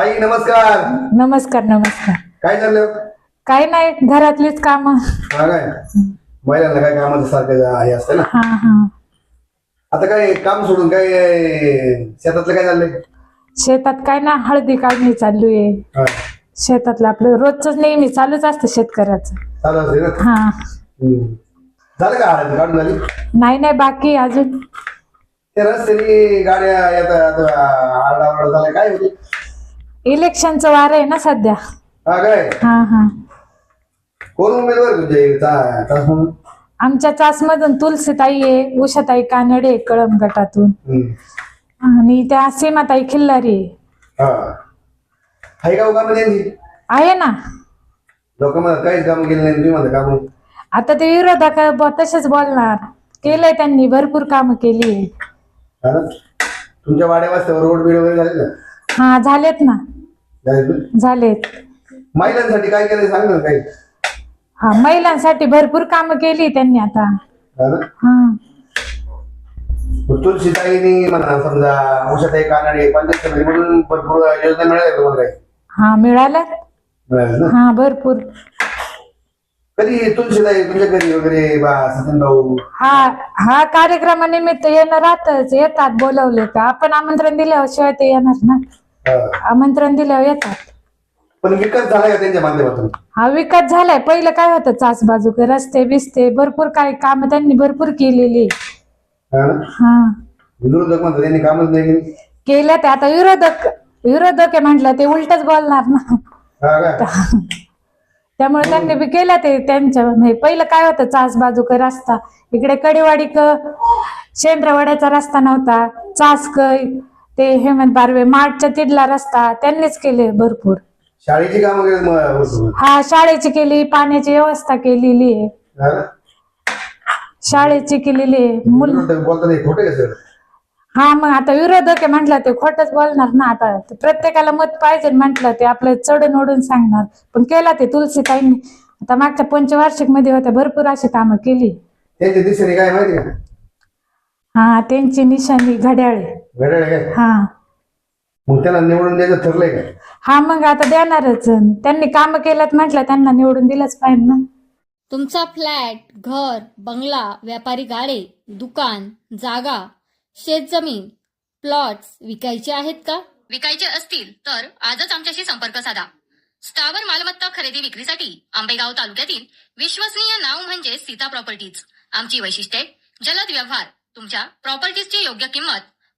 ताई नमस्कार. नमस्कार नमस्कार. काय चाललं काय नाही घरातलीच काम. हा काय? महिलांना काय कामाचं सारखं हे असतं ना? हा हा. आता काय काम सोडून काय शेतातलं काय चाललंय? शेतात काय ना हळदी काढणी चालू आहे. हा, शेतातलं आपलं रोजच नेहमी चालूच असतं शेतकऱ्याचं. चालू असते ना हा. हम्म. झालं का हळद काढून झाली? नाही नाही बाकी अजून. ते रस्त्याने गाड्या येतात आरडाओरडा झाला काय होते इलेक्शनचं वार आहे ना सध्या. हा काय? हा हा. कोण उमेदवार आहे तुमच्या इथे? चा- चाच म्हणून? आमच्या चासमधून तुलसीताई आहे उषाताई कानडे आहे कळम गटातून. हम्म. आणि त्या सीमाताई खिल्लारी आहे. हा. का आहे ना. लोक म्हणतात काहीच काम केलं नाही तुम्ही म्हणता काम आता ते विरोधक ब- तसेच बोलणार. केलंय त्यांनी भरपूर कामं केली. तुमच्या वाड्या वाजतावर रोड बीड वगैरे झाले ना हा झालेत ना. झाले ना? झालेत. महिलांसाठी काय केलंय सांग ना काही. हा महिलांसाठी भरपूर कामं केली त्यांनी आता. हा ना? हा. मग तुळशीताईनी म्हणा समजा औषधाई कानाडे पंचायत म्हणून भरपूर योजना मिळाल्या तुम्हाला काही? हा मिळाल्या मिळाल्या ना? हा भरपूर. कधी तुळशीताई तुमच्या घरी वगैरे बा सचिन भाऊ? हा हा कार्यक्रमानिमित्त येणं राहतच. येतात बोलवले का आपण आमंत्रण दिल्यावर शिवाय ते येणार ना. आमंत्रण दिल्यावर येतात. पण विकास झाला का त्यांच्या माध्यमातून? हा विकास झालाय. पहिलं काय होतं चास बाजू रस्ते बिस्ते भरपूर काय काम त्यांनी भरपूर केलेली. हा ना? हा. विरोधक म्हणतात त्यांनी कामच नाही केली. केल्या ते आता विरोधक विरोधक आहे म्हटलं ते उलटच बोलणार ना. हा का? त्यामुळे त्यांनी बी केलं ते त्यांच्या म्हणजे पहिलं काय होतं चास बाजूक रस्ता. इकडे कडेवाडी क शेंद्रवाड्याचा रस्ता नव्हता. चासक ते हेमंत बारवे माठच्या तिडला रस्ता त्यांनीच केले भरपूर. शाळेची कामं वगैरे म- होत हा शाळेची केली पाण्याची व्यवस्था केलेली आहे. हा? ना शाळेची केलेली आहे. मुल विरोधक हे खोटे हा मग आता विरोधक आहे म्हटलं ते खोटच बोलणार ना आता. ते प्रत्येकाला मत पाहिजे म्हटलं ते आपलं चढून ओढून सांगणार. पण केला ते तुलसीताईंनी. आता मागच्या पंचवार्षिकमध्ये होत्या भरपूर अशी कामं केली. त्यांच्या दिशेने काय माहिती का? हा त्यांची निशाणी घड्याळे हा. मग त्यांना निवडून द्यायचं ठरलंय का? हा मग आता देणारच. त्यांनी काम केलं म्हटलं त्यांना निवडून दिलंच पाहिजे ना. तुमचा फ्लॅट घर बंगला व्यापारी गाडे दुकान जागा शेतजमीन प्लॉट्स विकायचे आहेत का? विकायचे असतील तर आजच आमच्याशी संपर्क साधा. स्थावर मालमत्ता खरेदी विक्रीसाठी आंबेगाव तालुक्यातील विश्वसनीय नाव म्हणजे सीता प्रॉपर्टीज. आमची वैशिष्ट्ये जलद व्यवहार तुमच्या प्रॉपर्टीजची योग्य किंमत